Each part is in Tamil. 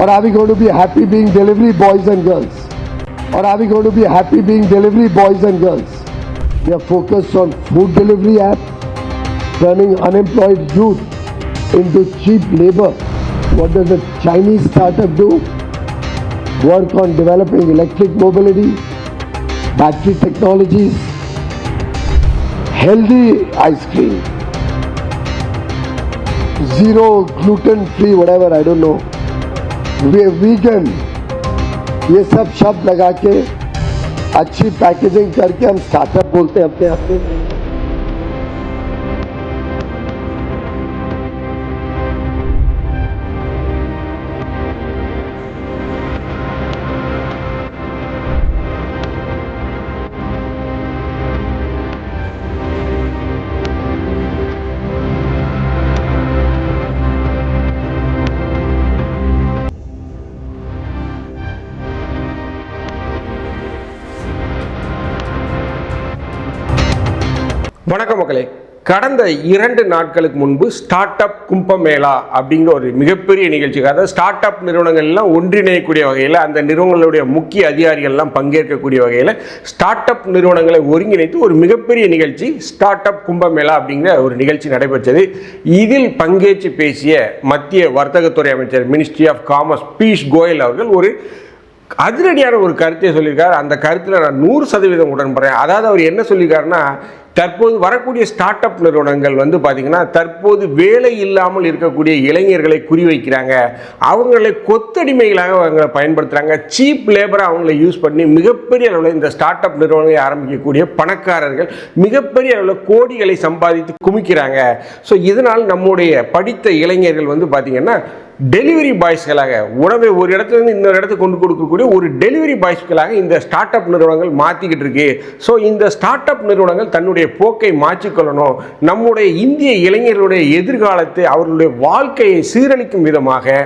Or are we going to be happy being delivery boys and girls? Or are we going to be happy being delivery boys and girls? We are focused on food delivery app, turning unemployed youth into cheap labor. What does a Chinese startup do? Work on developing electric mobility, battery technologies, healthy ice cream, zero gluten free, whatever, I don't know. वे वीगन ये सब शब्द लगा के अच्छी पैकेजिंग करके हम स्टार्टअप बोलते हैं अपने आप में। வணக்கம் மக்களே. கடந்த இரண்டு நாட்களுக்கு முன்பு ஸ்டார்ட் அப் கும்பமேளா அப்படிங்கிற ஒரு மிகப்பெரிய நிகழ்ச்சி. அதாவது ஸ்டார்ட் அப் நிறுவனங்கள்லாம் ஒன்றிணையக்கூடிய வகையில் அந்த நிறுவனங்களுடைய முக்கிய அதிகாரிகள்லாம் பங்கேற்கக்கூடிய வகையில் ஸ்டார்ட் அப் நிறுவனங்களை ஒருங்கிணைத்து ஒரு மிகப்பெரிய நிகழ்ச்சி ஸ்டார்ட் அப் கும்பமேளா அப்படிங்கிற ஒரு நிகழ்ச்சி நடைபெற்றது. இதில் பங்கேற்று பேசிய மத்திய வர்த்தகத்துறை அமைச்சர் ministry of commerce Piyush Goyal அவர்கள் ஒரு அதிரடியான ஒரு கருத்தை சொல்லியிருக்காரு. அந்த கருத்தில் நான் நூறு சதவீதம் உடன்படுறேன். அதாவது அவர் என்ன சொல்லியிருக்காருன்னா தற்போது வரக்கூடிய ஸ்டார்ட் அப் நிறுவனங்கள் வந்து பார்த்திங்கன்னா தற்போது வேலை இல்லாமல் இருக்கக்கூடிய இளைஞர்களை குறிவைக்கிறாங்க அவங்களை கொத்தடிமைகளாக அவங்களை பயன்படுத்துகிறாங்க சீப் லேபரை அவங்கள யூஸ் பண்ணி மிகப்பெரிய அளவில் இந்த ஸ்டார்ட் அப் நிறுவனங்களை ஆரம்பிக்கக்கூடிய பணக்காரர்கள் மிகப்பெரிய அளவில் கோடிகளை சம்பாதித்து குமிக்கிறாங்க. ஸோ இதனால் நம்முடைய படித்த இளைஞர்கள் வந்து பார்த்திங்கன்னா டெலிவரி பாய்ஸ்களாக உணவை ஒரு இடத்துல இருந்து இன்னொரு இடத்துக்கு கொண்டு கொடுக்கக்கூடிய ஒரு டெலிவரி பாய்ஸ்களாக இந்த ஸ்டார்ட் அப் நிறுவனங்கள் மாற்றிக்கிட்டு இருக்கு. ஸோ இந்த ஸ்டார்ட் அப் நிறுவனங்கள் தன்னுடைய போக்கை மாற்றிக்கொள்ளணும். நம்முடைய இந்திய இளைஞர்களுடைய எதிர்காலத்தை அவர்களுடைய வாழ்க்கையை சீரழிக்கும் விதமாக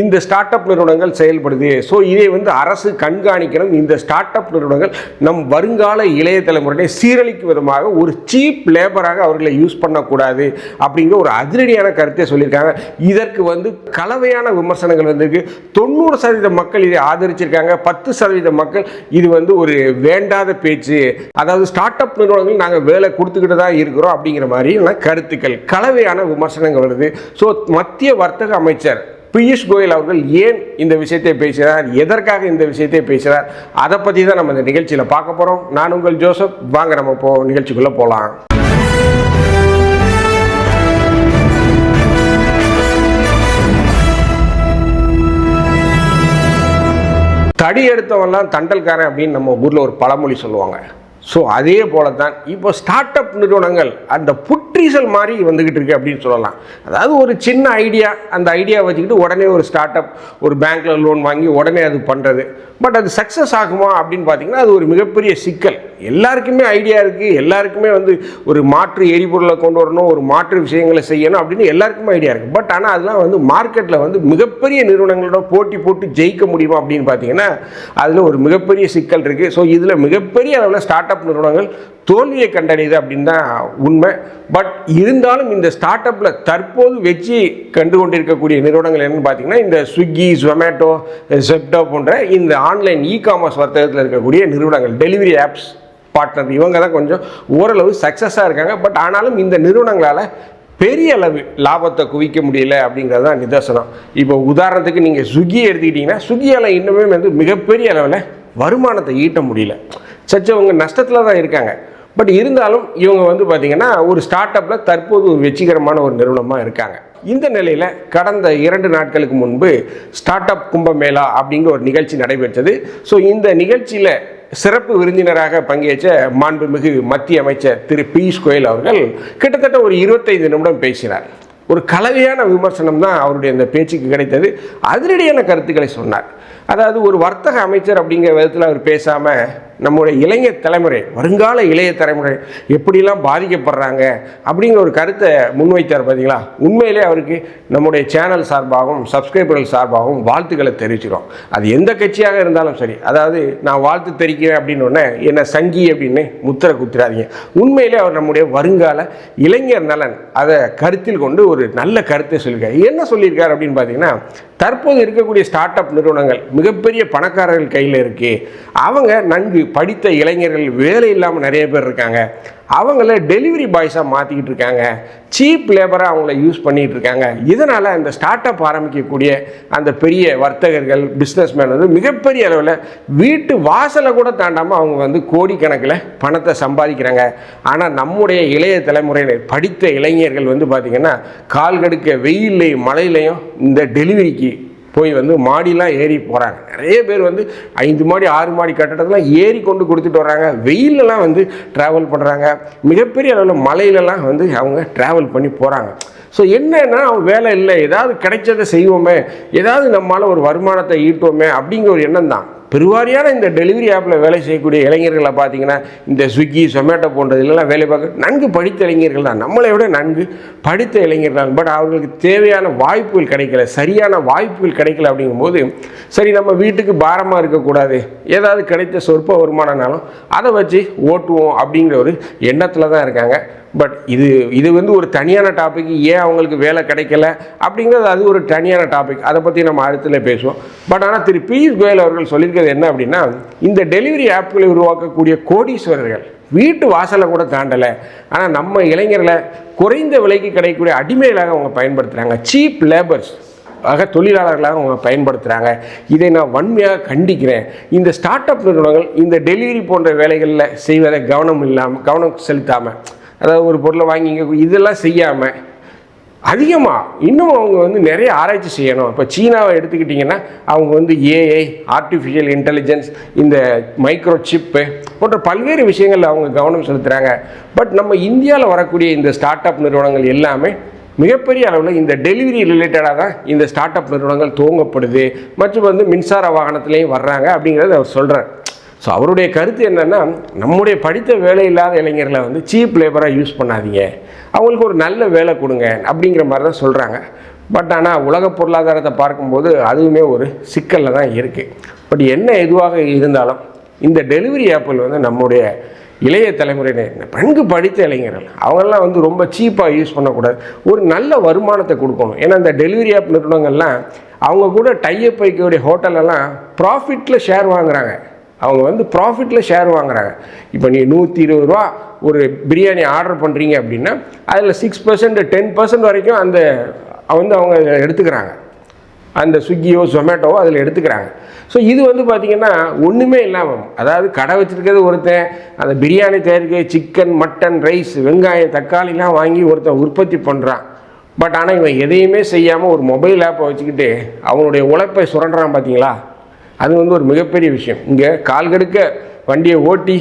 இந்த ஸ்டார்ட் அப் நிறுவனங்கள் செயல்படுது. ஸோ இதை வந்து அரசு கண்காணிக்கணும். இந்த ஸ்டார்ட் அப் நிறுவனங்கள் நம் வருங்கால இளைய தலைமுறையை சீரழிக்கும் விதமாக ஒரு சீப் லேபராக அவர்களை யூஸ் பண்ணக்கூடாது அப்படிங்கிற ஒரு அதிரடியான கருத்தை சொல்லியிருக்காங்க. இதற்கு வந்து கலவையான விமர்சனங்கள் வந்திருக்கு. தொண்ணூறு சதவீத மக்கள் இதை ஆதரிச்சிருக்காங்க. பத்து சதவீத மக்கள் இது வந்து ஒரு வேண்டாத பேச்சு. அதாவது ஸ்டார்ட் அப் நிறுவனங்கள் நாங்கள் வேலை கொடுத்துக்கிட்டு தான் இருக்கிறோம் அப்படிங்கிற மாதிரியான கருத்துக்கள் கலவையான விமர்சனங்கள் வருது. ஸோ மத்திய வர்த்தக அமைச்சர் பியூஷ் கோயல் அவர்கள் ஏன் இந்த விஷயத்தை பேசுகிறார் எதற்காக இந்த விஷயத்தை பேசுகிறார் அதை பற்றி தான் நம்ம இந்த நிகழ்ச்சியில் பார்க்க போகிறோம் நான் உங்கள் ஜோசப். வாங்க நம்ம போ நிகழ்ச்சிக்குள்ளே போகலாம் தடி எடுத்தவன்லாம் தண்டல்காரன் அப்படின்னு நம்ம ஊரில் ஒரு பழமொழி சொல்லுவாங்க. ஸோ அதே போல தான் இப்போ ஸ்டார்ட் அப் நிறுவனங்கள் அந்த புற்றீசல் மாதிரி வந்துக்கிட்டு இருக்கு அப்படின்னு சொல்லலாம். அதாவது ஒரு சின்ன ஐடியா அந்த ஐடியா வச்சுக்கிட்டு உடனே ஒரு ஸ்டார்ட் அப் ஒரு பேங்க்கில் லோன் வாங்கி உடனே அது பண்ணுறது பட் அது சக்ஸஸ் ஆகுமா அப்படின்னு பார்த்தீங்கன்னா அது ஒரு மிகப்பெரிய சிக்கல். எல்லாருக்குமே ஐடியா இருக்குது எல்லாருக்குமே வந்து ஒரு மாற்று எரிபொருளை கொண்டு வரணும் ஒரு மாற்று விஷயங்களை செய்யணும் அப்படின்னு எல்லாருக்குமே ஐடியா இருக்குது பட் ஆனால் அதெல்லாம் வந்து மார்க்கெட்டில் வந்து மிகப்பெரிய நிறுவனங்களோட போட்டி போட்டு ஜெயிக்க முடியுமா அப்படின்னு பார்த்தீங்கன்னா அதில் ஒரு மிகப்பெரிய சிக்கல் இருக்குது ஸோ இதில் மிகப்பெரிய அளவில் ஸ்டார்ட் அப் நிறுவனங்கள் தோல்வியை கண்டடையுது அப்படின்னு தான் உண்மை. பட் இருந்தாலும் இந்த ஸ்டார்ட் அப்பில் தற்போது வெற்றி கண்டு கொண்டிருக்கக்கூடிய நிறுவனங்கள் என்னென்னு பார்த்தீங்கன்னா இந்த ஸ்விக்கி ஜொமேட்டோ செப்டோ போன்ற இந்த ஆன்லைன் இ காமர்ஸ் வர்த்தகத்தில் இருக்கக்கூடிய நிறுவனங்கள் டெலிவரி ஆப்ஸ் பார்ட்னர் இவங்க தான் கொஞ்சம் ஓரளவு சக்ஸஸாக இருக்காங்க. பட் ஆனாலும் இந்த நிறுவனங்களால் பெரிய அளவு லாபத்தை குவிக்க முடியல அப்படிங்கிறது தான் நிதர்சனம். இப்போ உதாரணத்துக்கு நீங்கள் ஸ்விக்கியை எடுத்துக்கிட்டிங்கன்னா ஸ்விக்கியால் இன்னுமே வந்து மிகப்பெரிய அளவில் வருமானத்தை ஈட்ட முடியல. சச்சவங்க நஷ்டத்தில் தான் இருக்காங்க. பட் இருந்தாலும் இவங்க வந்து பார்த்திங்கன்னா ஒரு ஸ்டார்ட் அப்பில் தற்போது ஒரு வெற்றிகரமான ஒரு நிறுவனமாக இருக்காங்க. இந்த நிலையில் கடந்த இரண்டு நாட்களுக்கு முன்பு ஸ்டார்ட் அப் கும்பமேளா அப்படிங்கிற ஒரு நிகழ்ச்சி நடைபெற்றது. ஸோ இந்த நிகழ்ச்சியில் சிறப்பு விருந்தினராக பங்கேற்ற மாண்புமிகு மத்திய அமைச்சர் திரு பியூஷ் கோயல் அவர்கள் கிட்டத்தட்ட ஒரு இருபத்தைந்து நிமிடம் பேசினார். ஒரு கலவையான விமர்சனம் தான் அவருடைய அந்த பேச்சுக்கு கிடைத்தது. அதிரடியான கருத்துக்களை சொன்னார். அதாவது ஒரு வர்த்தக அமைச்சர் அப்படிங்கிற விதத்தில் அவர் பேசாமல் நம்முடைய இளைஞர் தலைமுறை வருங்கால இளைய தலைமுறை எப்படிலாம் பாதிக்கப்படுறாங்க அப்படிங்கிற ஒரு கருத்தை முன்வைத்தார் பார்த்தீங்களா? உண்மையிலே அவருக்கு நம்முடைய சேனல் சார்பாகவும் சப்ஸ்கிரைபர்கள் சார்பாகவும் வாழ்த்துக்களை தெரிவிச்சிடும் அது எந்த கட்சியாக இருந்தாலும் சரி அதாவது நான் வாழ்த்து தெரிவிக்கிறேன் அப்படின்னு உடனே என்ன சங்கி அப்படின்னு முத்திரை குத்துறாதீங்க உண்மையிலே அவர் நம்முடைய வருங்கால இளைஞர் நலன் அதை கருத்தில் கொண்டு ஒரு நல்ல கருத்தை சொல்லியிருக்காரு. என்ன சொல்லியிருக்காரு அப்படின்னு பார்த்தீங்கன்னா தற்போது இருக்கக்கூடிய ஸ்டார்ட் அப் நிறுவனங்கள் மிகப்பெரிய பணக்காரர்கள் கையில் இருக்குது அவங்க நன்கு படித்த இளைஞர்கள் வேலை இல்லாமல் நிறைய பேர் இருக்காங்க. அவங்கள டெலிவரி பாய்ஸாக மாற்றிக்கிட்டு இருக்காங்க. சீப் லேபராக அவங்கள யூஸ் பண்ணிகிட்டு இருக்காங்க. இதனால் அந்த ஸ்டார்ட் அப் ஆரம்பிக்கக்கூடிய அந்த பெரிய வர்த்தகர்கள் பிஸ்னஸ்மேன் வந்து மிகப்பெரிய அளவில் வீட்டு வாசலை கூட தாண்டாமல் அவங்க வந்து கோடிக்கணக்கில் பணத்தை சம்பாதிக்கிறாங்க. ஆனால் நம்முடைய இளைய தலைமுறையினர் படித்த இளைஞர்கள் வந்து பார்த்திங்கன்னா கால் கடுக்க வெயில்லையும் மழையிலையும் இந்த டெலிவரிக்கு போய் வந்து மாடிலாம் ஏறி போகிறாங்க நிறைய பேர் வந்து ஐந்து மாடி ஆறு மாடி கட்டடத்தெல்லாம் ஏறி கொண்டு கொடுத்துட்டு வர்றாங்க. வெயிலெலாம் வந்து ட்ராவல் பண்ணுறாங்க மிகப்பெரிய அளவில் மலையிலலாம் வந்து அவங்க ட்ராவல் பண்ணி போகிறாங்க ஸோ என்னன்னா அவங்க வேலை இல்லை. ஏதாவது கிடைச்சதை செய்வோமே. ஏதாவது நம்மளால் ஒரு வருமானத்தை ஈட்டுவோமே அப்படிங்கிற ஒரு எண்ணம் தான். பெருவாரியான இந்த டெலிவரி ஆப்பில் வேலை செய்யக்கூடிய இளைஞர்களை பார்த்தீங்கன்னா இந்த ஸ்விக்கி சொமேட்டோ போன்றதுலாம் வேலை பார்க்க நன்கு படித்த இளைஞர்கள் தான். நம்மளை விட நன்கு படித்த இளைஞர்கள் தான். பட் அவர்களுக்கு தேவையான வாய்ப்புகள் கிடைக்கல. சரியான வாய்ப்புகள் கிடைக்கல அப்படிங்கும்போது சரி நம்ம வீட்டுக்கு பாரமாக இருக்கக்கூடாது. ஏதாவது கிடைத்த சொற்ப வருமானம்னாலும் அதை வச்சு ஓட்டுவோம் அப்படிங்கிற ஒரு எண்ணத்தில் தான் இருக்காங்க. பட் இது இது வந்து ஒரு தனியான டாபிக் ஏன் அவங்களுக்கு வேலை கிடைக்கல? அப்படிங்கிறது அது ஒரு தனியான டாபிக் அதை பற்றி நம்ம அடுத்துல பேசுவோம். பட் ஆனால் திரு பியூஷ் கோயல் அவர்கள் சொல்லியிருக்கிறது என்ன அப்படின்னா இந்த டெலிவரி ஆப்களை உருவாக்கக்கூடிய கோடீஸ்வரர்கள் வீட்டு வாசலை கூட தாண்டலை. ஆனால் நம்ம இளைஞர்களை குறைந்த விலைக்கு கிடைக்கக்கூடிய அடிமைகளாக அவங்க பயன்படுத்துகிறாங்க சீப் லேபர்ஸ் ஆக தொழிலாளர்களாக அவங்க பயன்படுத்துகிறாங்க இதை நான் வன்மையாக கண்டிக்கிறேன். இந்த ஸ்டார்ட் அப் நிறுவனங்கள் இந்த டெலிவரி போன்ற வேலைகளில் செய்வதை கவனம் இல்லாமல் கவனம் செலுத்தாமல் அதாவது ஒரு பொருளை வாங்கி இங்கே இதெல்லாம் செய்யாமல் அதிகமாக இன்னும் அவங்க வந்து நிறைய ஆராய்ச்சி செய்யணும். இப்போ சீனாவை எடுத்துக்கிட்டிங்கன்னா அவங்க வந்து ஏஐ ஆர்டிஃபிஷியல் இன்டெலிஜென்ஸ் இந்த மைக்ரோ சிப்பு போன்ற பல்வேறு விஷயங்களில் அவங்க கவனம் செலுத்துகிறாங்க பட் நம்ம இந்தியாவில் வரக்கூடிய இந்த ஸ்டார்ட் அப் நிறுவனங்கள் எல்லாமே மிகப்பெரிய அளவில் இந்த டெலிவரி ரிலேட்டடாக தான் இந்த ஸ்டார்ட் அப் நிறுவனங்கள் துவங்கப்படுது. மற்றும் வந்து மின்சார வாகனத்துலேயும் வர்றாங்க அப்படிங்கிறத அவர் சொல்கிறார் ஸோ அவருடைய கருத்து என்னென்னா நம்முடைய படித்த வேலை இல்லாத இளைஞர்களை வந்து சீப் லேபராக யூஸ் பண்ணாதீங்க. அவங்களுக்கு ஒரு நல்ல வேலை கொடுங்க அப்படிங்கிற மாதிரி தான் சொல்கிறாங்க பட் ஆனால் உலக பொருளாதாரத்தை பார்க்கும்போது அதுவுமே ஒரு சிக்கலில் தான் இருக்குது பட் என்ன எதுவாக இருந்தாலும் இந்த டெலிவரி ஆப்பில் வந்து நம்முடைய இளைய தலைமுறையினர் நன்கு படித்த இளைஞர்கள் அவங்கெல்லாம் வந்து ரொம்ப சீப்பாக யூஸ் பண்ணக்கூடாது. ஒரு நல்ல வருமானத்தை கொடுக்கணும். ஏன்னா இந்த டெலிவரி ஆப் நிறுவனங்கள்லாம் அவங்க கூட டையப் வைக்கக்கூடிய ஹோட்டலெல்லாம் ப்ராஃபிட்டில் ஷேர் வாங்குறாங்க. அவங்க வந்து ப்ராஃபிட்டில் ஷேர் வாங்குறாங்க. இப்போ நீ நூற்றி இருபது ரூபா ஒரு பிரியாணி ஆர்டர் பண்ணுறீங்க அப்படின்னா அதில் சிக்ஸ் பர்சன்ட் டென் பர்சன்ட் வரைக்கும் அந்த வந்து அவங்க எடுத்துக்கிறாங்க. அந்த ஸ்விக்கியோ ஜொமேட்டோவோ அதில் எடுத்துக்கிறாங்க. ஸோ இது வந்து பார்த்திங்கன்னா ஒன்றுமே இல்லாமல் அதாவது கடை வச்சுருக்கிறது ஒருத்தன் அந்த பிரியாணி தயாரிக்க சிக்கன் மட்டன் ரைஸ் வெங்காயம் தக்காளிலாம் வாங்கி ஒருத்தன் உற்பத்தி பண்ணுறான் பட் ஆனால் இவன் எதையுமே செய்யாமல் ஒரு மொபைல் ஆப்பை வச்சுக்கிட்டு அவனுடைய உழைப்பை சுரண்டுறான் பார்த்தீங்களா அது வந்து ஒரு மிகப்பெரிய விஷயம். இங்கே கால் கடுக்க வண்டியை ஓட்டி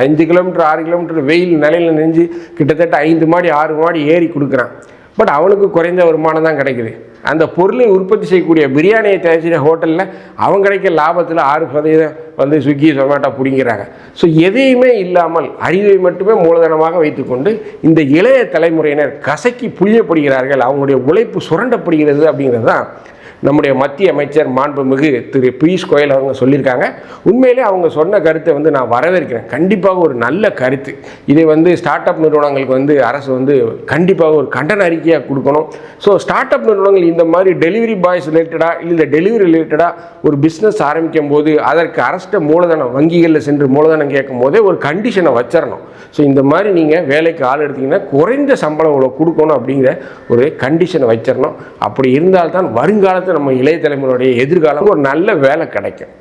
அஞ்சு கிலோமீட்டர் ஆறு கிலோமீட்டர் வெயில் நிலையில் நெஞ்சு கிட்டத்தட்ட ஐந்து மாடி ஆறு மாடி ஏறி கொடுக்குறான். பட் அவனுக்கு குறைந்த வருமானம் தான் கிடைக்குது. அந்த பொருளை உற்பத்தி செய்யக்கூடிய பிரியாணியை தயாரிச்சிட ஹோட்டலில் அவங்க கிடைக்க லாபத்தில் ஆறு சதவீதம் வந்து ஸ்விக்கி சொமேட்டோ பிடிங்கிறாங்க. ஸோ எதையுமே இல்லாமல் அறிவை மட்டுமே மூலதனமாக வைத்துக்கொண்டு இந்த இளைய தலைமுறையினர் கசக்கி புளியப்படுகிறார்கள். அவங்களுடைய உழைப்பு சுரண்டப்படுகிறது அப்படிங்கிறது தான் நம்முடைய மத்திய அமைச்சர் மாண்புமிகு திரு பியூஷ் கோயல் அவங்க சொல்லியிருக்காங்க. உண்மையிலே அவங்க சொன்ன கருத்தை வந்து நான் வரவேற்கிறேன். கண்டிப்பாக ஒரு நல்ல கருத்து. இதை வந்து ஸ்டார்ட் அப் நிறுவனங்களுக்கு வந்து அரசு வந்து கண்டிப்பாக ஒரு கண்டன அறிக்கையாக கொடுக்கணும். ஸோ ஸ்டார்ட் அப் நிறுவனங்கள் இந்த மாதிரி டெலிவரி பாய்ஸ் ரிலேட்டடாக இல்லை டெலிவரி ரிலேட்டடாக ஒரு பிஸ்னஸ் ஆரம்பிக்கும் போது அதற்கு அரசிட்ட மூலதனம் வங்கிகளில் சென்று மூலதனம் கேட்கும் போதே ஒரு கண்டிஷனை வச்சிடணும் ஸோ இந்த மாதிரி நீங்கள் வேலைக்கு ஆள் எடுத்தீங்கன்னா குறைந்த சம்பளம் இவ்வளோ கொடுக்கணும் அப்படிங்கிற ஒரு கண்டிஷனை வச்சிடணும் அப்படி இருந்தால்தான் வருங்காலத்தில் நம்ம இளைய தலைமுறையுடைய எதிர்காலம் ஒரு நல்ல வேலை கிடைக்கும்.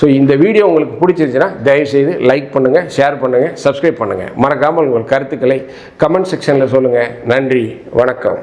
ஸோ இந்த வீடியோ உங்களுக்கு பிடிச்சிருச்சுன்னா தயவுசெய்து லைக் பண்ணுங்கள் ஷேர் பண்ணுங்கள் சப்ஸ்கிரைப் பண்ணுங்கள் மறக்காமல் உங்கள் கருத்துக்களை கமெண்ட் செக்ஷனில் சொல்லுங்கள் நன்றி வணக்கம்.